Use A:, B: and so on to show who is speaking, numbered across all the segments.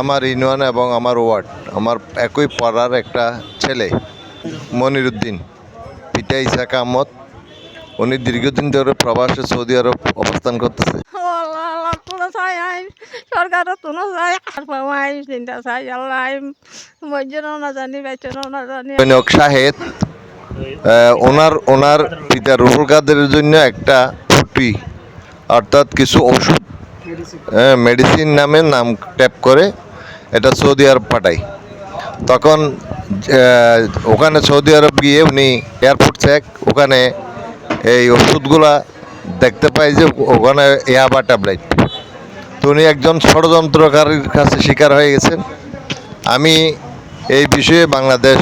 A: আমার ইউনিয়ন এবং আমার ওয়ার্ড আমার একই পাড়ার একটা ছেলে মনিরুদ্দিন পিতা ইসাক আহমদ। উনি দীর্ঘদিন ধরে প্রবাসে সৌদি আরব অবস্থান করতেছে।
B: সরকারও তোরা চাই আর পাবো আইন চিন্তা চাই আল্লাহ আইন না জানি বেচনও না জানি
A: সৈনিক শাহেদ ওনার ওনার পিতা রুহুল কাদেরের জন্য একটা ফুটি অর্থাৎ কিছু ওষুধ মেডিসিন নামে নাম ট্যাপ করে। এটা সৌদি আরব পাঠায়। তখন ওখানে সৌদি আরব গিয়ে উনি এয়ারপোর্ট চেক ওখানে এই ওষুধগুলা দেখতে পাই যে ওখানে ইয়াবা ট্যাবলেট তো উনি একজন ষড়যন্ত্রকারীর কাছে শিকার হয়ে গেছেন। আমি এই বিষয়ে বাংলাদেশ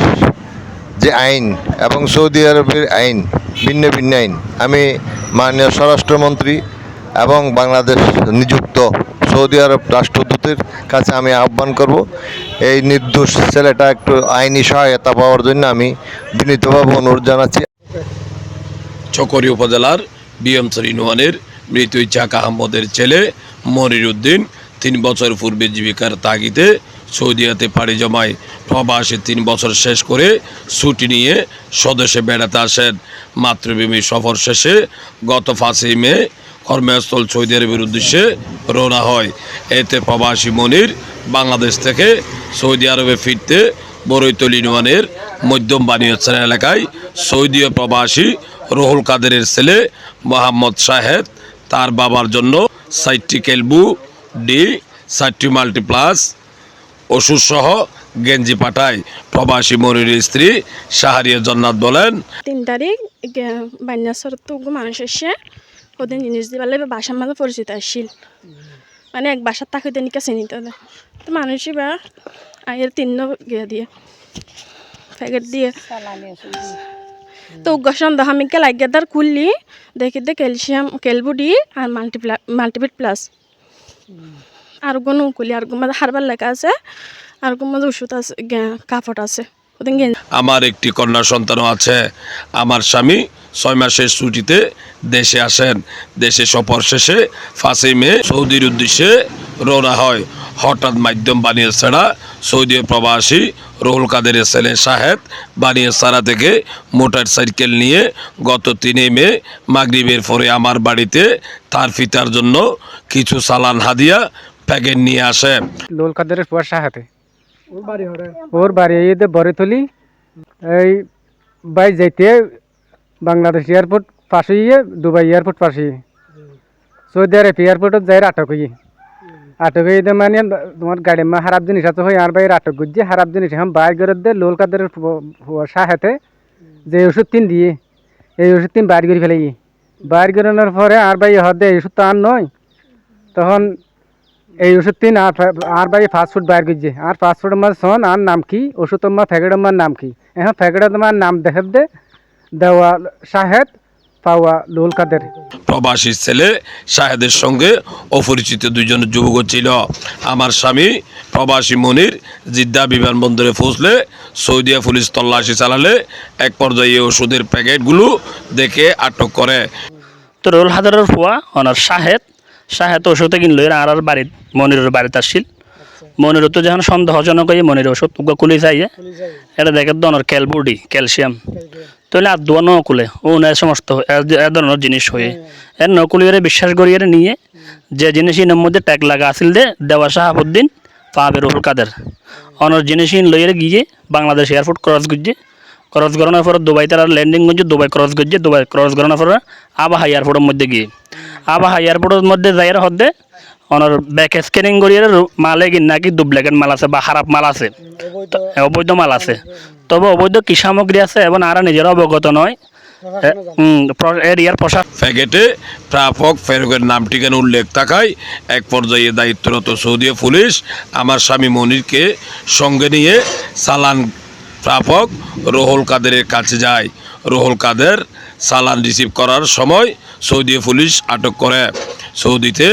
A: যে আইন এবং সৌদি আরবের আইন, ভিন্ন ভিন্ন আইন, আমি মাননীয় স্বরাষ্ট্রমন্ত্রী এবং বাংলাদেশ নিযুক্ত সৌদি আরব রাষ্ট্রদূতের কাছে আমি আহ্বান করব। এই নির্দোষ ছেলেটা একটু আইনি সহায়তা পাওয়ার জন্য আমি বিনীতভাবে অনুরোধ জানাচ্ছি।
C: চকরি উপজেলার বিএমসর ইউনিয়নের মৃত ইজাক আহমদের ছেলে মনির উদ্দিন তিন বছর পূর্বে জীবিকার তাগিদে সৌদিয়াতে পাড়ি জমায়। প্রবাসে তিন বছর শেষ করে ছুটি নিয়ে স্বদেশে বেড়াতে আসেন। মাতৃভূমি সফর শেষে গত পাঁচই মে কর্মস্থল সৌদি আরবের উদ্দেশ্যে রওনা হয়। এতে প্রবাসী মনির বাংলাদেশ থেকে সৌদি আরবে ফিরতে বরৈতল ইউনিয়নের মধ্যম বানিয়াচার এলাকায় সৌদিও প্রবাসী রুহুল কাদেরের ছেলে মোহাম্মদ শাহেদ তার বাবার জন্য সাইটটি কেলবু, ডি সাইটটি মাল্টিপ্লাস ওষুধসহ গেঞ্জি পাঠায়। প্রবাসী মনিরের স্ত্রী শাহরিয়া জন্নাত বলেন,
B: তিন তারিখ বান্যাসর তো মানুষ এসে ওদের জিনিস দিবার লাগে বাসার মাঝে পরিচিত আসছিল মানে এক বাসার তাকে নিকা চিনিত না তো মানুষই বা আয়ের তিন গিয়ে দিয়ে, প্যাকেট দিয়ে। তো সন্দেহ, আমি কে লাগিয়ে দার খুললি, দেখি দে ক্যালসিয়াম ক্যালবুডি আর মাল্টিপ্লা মাল্টিপিট প্লাস। আর কোনো খুলি আর কোনো হারবার লেখা আছে, আর কোনো ওষুধ আছে কাপড় আছে। ওদের
C: আমার একটি কন্যা সন্তানও আছে। আমার স্বামী ছয় মাসের ছুটিতে দেশে আসেন। দেশে সফর শেষে ফাঁসি মে সৌদির উদ্দেশ্যে রওনা হয়। হঠাৎ মাধ্যম বানিয়ে ছাড়া সৌদি প্রবাসী রুহুল কাদেরের ছেলে শাহেদ বানিয়ে ছাড়া থেকে মোটর সাইকেল নিয়ে গত তিনে মে মাগরিবের পরে আমার বাড়িতে তার পিতার জন্য কিছু সালান হাদিয়া প্যাকেট নিয়ে আসে।
D: লোল কাদেরের পয়সা হাতে ওর বাড়ি এতে বরেতলি এই বাই যাইতে বাংলাদেশ এয়ারপোর্ট পাশে দুবাই এয়ারপোর্ট পাশে সৌদি আরব এয়ারপোর্টত যাই আটক হই আটক হয়ে দে মানে তোমার গাড়ি মা খারাপ জিনিস আছে, হই আর বাইরে আটক করছে খারাপ জিনিস এখন বাইর করে দে, লোল কাদেরের সাহাতে যে ওষুধ তিন দিয়ে, এই ওষুধ তিন বাইর করে ফেলাই বাইর করানোর পরে আর বাই হদে এই ওষুধ তো আর নয়। তখন এই ওষুধ তিন আর আর ভাই ফাস্টফুড বাইর করছে আর ফাস্টফুড আমার শোন, আর নাম কি? ওষুধ আমার ফ্যাকেট আমার নাম কি? এখন ফ্যাকেট তোমার নাম দেখে দে দেওয়া শাহেদ পাওয়া লোল কাদের।
C: প্রবাসী ছেলে শাহেদের সঙ্গে অপরিচিত দুজন যুবক ছিল। আমার স্বামী প্রবাসী মনির জিদ্দা বিমানবন্দরে পৌঁছলে সৌদিয়া পুলিশ তল্লাশি চালালে এক পর্যায়ে ওষুধের প্যাকেটগুলো দেখে আটক করে।
E: তো রোল হাজারের ফুয়া ওনার শাহেদ। শাহেদ ওষুধে কিনলো আর আর বাড়িত মনিরের বাড়িতে আসছিল। মনির তো যখন সন্দেহজনক হয়ে মনির ওষুধ তুকা কুলি যাইয়ে এটা দেখে দনের ক্যালবুডি ক্যালসিয়াম। তাহলে আর দোয়া নকুলে ও না এ সমস্ত এ- ধরনের জিনিস হয়ে এর নকুলিয়ারে বিশ্বাস করিয়ে নিয়ে যে জিনিস ইনের মধ্যে ট্যাগ লাগা আসিল দে দেওয়া শাহাবুদ্দিন পাবে রুহুল কাদের। অনর জিনিস ইন লইয়ে গিয়ে বাংলাদেশ এয়ারপোর্ট ক্রস করছে। ক্রস করানোর পরে দুবাই তারা ল্যান্ডিং করছে দুবাই ক্রস করছে দুবাই ক্রস করানোর পরে আবাহা এয়ারপোর্টের মধ্যে গিয়ে। আবাহা এয়ারপোর্টের মধ্যে যাইয়ের হদ্দে ওনার ব্যাক স্ক্যানিং করিয়ে মালে কি নাকি ডুপ্লিকেট মাল আছে বা খারাপ মাল আছে। তো অবৈধ মাল আছে। তবে অবৈধ কি সামগ্রী আছে এবং আর নিজের অবগত নয় এ- হুম, প্র- এর ইয়ার প্রশাসন
C: প্যাকেটে প্রাপক ফেরকের নাম ঠিকানা উল্লেখ থাকায় এক পর্যায়ে দায়িত্বরত সৌদি পুলিশ আমার স্বামী মনিরকে সঙ্গে নিয়ে সালান প্রাপক রোহুল কাদেরের কাছে যায়। রোহুল কাদের সালান রিসিভ করার সময় সৌদি পুলিশ আটক করে। সৌদিতে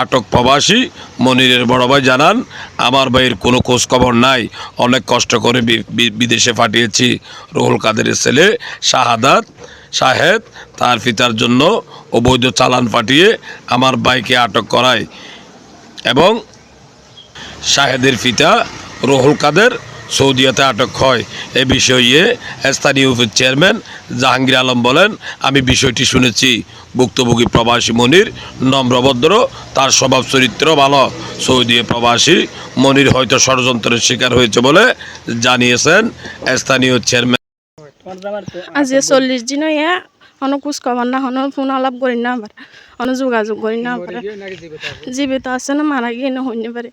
C: আটক প্রবাসী মনিরের বড় ভাই জানান, আমার ভাইয়ের কোনো খোঁজ খবর নাই। অনেক কষ্ট করে বিদেশে পাঠিয়েছি। রোহুল কাদেরের ছেলে শাহাদাত শাহেদ তার পিতার জন্য অবৈধ চালান পাঠিয়ে আমার ভাইকে আটক করায় এবং শাহেদের পিতা রুহুল কাদের সৌদিয়াতে আটক হয়। এ বিষয়ে স্থানীয় চেয়ারম্যান জাহাঙ্গীর আলম বলেন, আমি বিষয়টি শুনেছি। ভুক্তভোগী প্রবাসী মনির নম্রভদ্র, তার স্বভাব চরিত্র ভালো। সৌদি প্রবাসী মনির হয়তো ষড়যন্ত্রের শিকার হয়েছে বলে জানিয়েছেন স্থানীয় চেয়ারম্যান।
B: আজি চল্লিশ দিন ইয়া অন খোঁজ খবর না হন ফোন আলাপ করি না পারে অন যোগাযোগ করি না পারে জীবিত আছে না, মারা গিয়ে না হইতে পারে।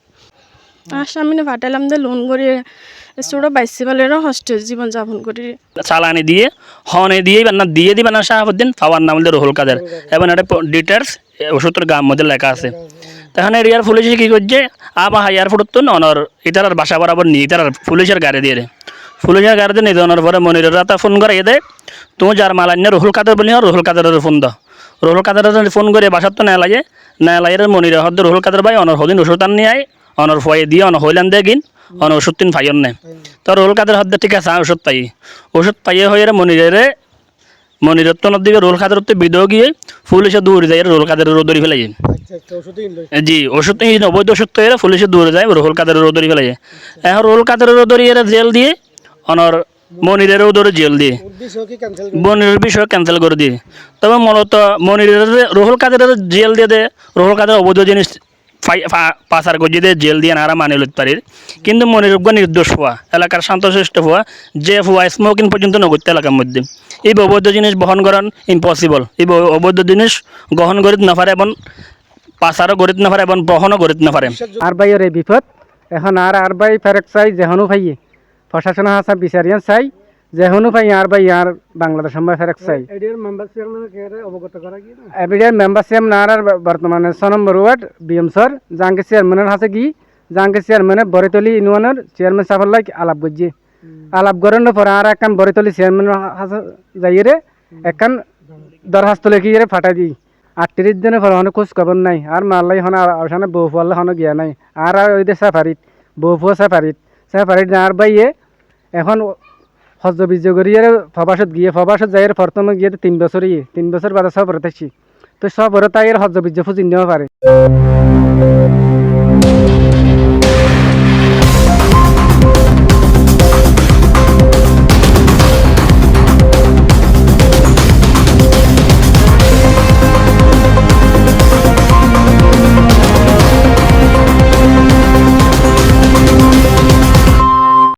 B: আসামি না ফাটাইলাম দে, লোন করি, ছোট বাইশি বালেরও হস্টেল জীবন যাপন করি।
E: চালানি দিয়ে, হনে দিয়ে না দিয়ে দিবেন না শাহাবুদ্দিন পাওয়ার নাম হলে রুহুল কাদের। এবং এটা ডিটেলস ওষুধের গাম মধ্যে লেখা আছে। তখন এরিয়ার পুলিশ কি করছে? আবার হাইয়ার অনর ইতার বাসা বরাবর নিয়ে ইতার পুলিশের গাড়ি দিয়ে দেয় পুলিশের গাড়ি দিয়ে নিয়ে দেওয়ার পরে মনিরের রাতে ফোন করে এদে তুমি যার মালান্য রুহুল কাদের বলি রুহুল কাদেরের ফোন দাও রুহুল কাদের ফোন করে বাসার তো নেয় লাগে নেয় লাগে মনিরের হদ্দ রুহুল কাদের ভাই অনর হদিন ওষুধ নিয়ে আয়। অনর ফয়ে দিয়ে অন হইলান দিয়ে গিন অন ওষুধ তিন ফাইন নেয় তো রুহুল কাদের হদ্দে ঠিক আছে ওষুধ পাই। ওষুধ পাইয়ে হয়ে মনিরের মনিরত্তনের দিকে রোল খাদের বিদো গিয়ে পুলিশে দৌড়ে যায় রোল কাদের রোদরি ফেলাই। জি ওষুধ অবৈধ ওষুধ তো এরা পুলিশে দৌড়ে যায় রোল কাদের রোদরি ফেলাই। এখন রোল কাদের রোদরি এরা জেল দিয়ে অনর মনিরেরও ধরে জেল দিয়ে। মনিরের বিষয় ক্যান্সেল করে দিয়ে। তবে মূলত মনিরের রোহল কাদের জেল দিয়ে দে রোহল কাদের অবৈধ জিনিস পাচার দিয়ে জেল দিয়ে নারা মানে লইতে পারি কিন্তু মনিরজ্ঞ নির্দোষ হওয়া, এলাকার শান্তশিষ্ট হওয়া, যে হওয়া স্মোকিং পর্যন্ত নগত্য এলাকার মধ্যে। এই অবৈধ জিনিস বহন করান ইম্পসিবল এই অবৈধ জিনিস গ্রহণ করিতে না পারে এবং পাচারও করিতে না পারে এবং বহনও করিতে না পারে।
D: আর বাইয়ের এই বিপদ। এখন আর আর বাই ফেরেক চাই যেহনু ভাইয়ে। প্রশাসন হাসা বিচারিয়ান চাই। যেহনু ভাই আর বাই আর বাংলাদেশ সময় ফেরেক চাই। এবিডিয়ার মেম্বার চেয়ারম্যান আর আর বর্তমানে ছ নম্বর ওয়ার্ড বিএম সর জাহাঙ্গীর চেয়ারম্যানের হাসে কি? জাহাঙ্গীর চেয়ারম্যানের বরিতলি ইউনিয়নের চেয়ারম্যান সাফল্লাই আলাপ করছে আলাপ করার পরে আর একখান বরিতলি চেয়ারম্যানের হাসে যাইয়ে একখান দরখাস্ত লেখি ফাটাই দিই আটত্রিশ দিনের পরে হনে খোঁজ খবর নাই আর মারলাই হনে ওখানে বউ ফুয়ালে হনে গিয়া নাই। আর আর ওই সাফারিত বউ ফুয়া সাফারিত সাফারিত আর বাইয়ে এখন হজ বীজ করিয়ে ফবাসত গিয়ে, ফবাসত যাই প্রথমে গিয়ে তিন বছর ইয়ে তিন বছর বাদে সব থাকছি তো সব তাই হজ বীজ ফুজিন পারে।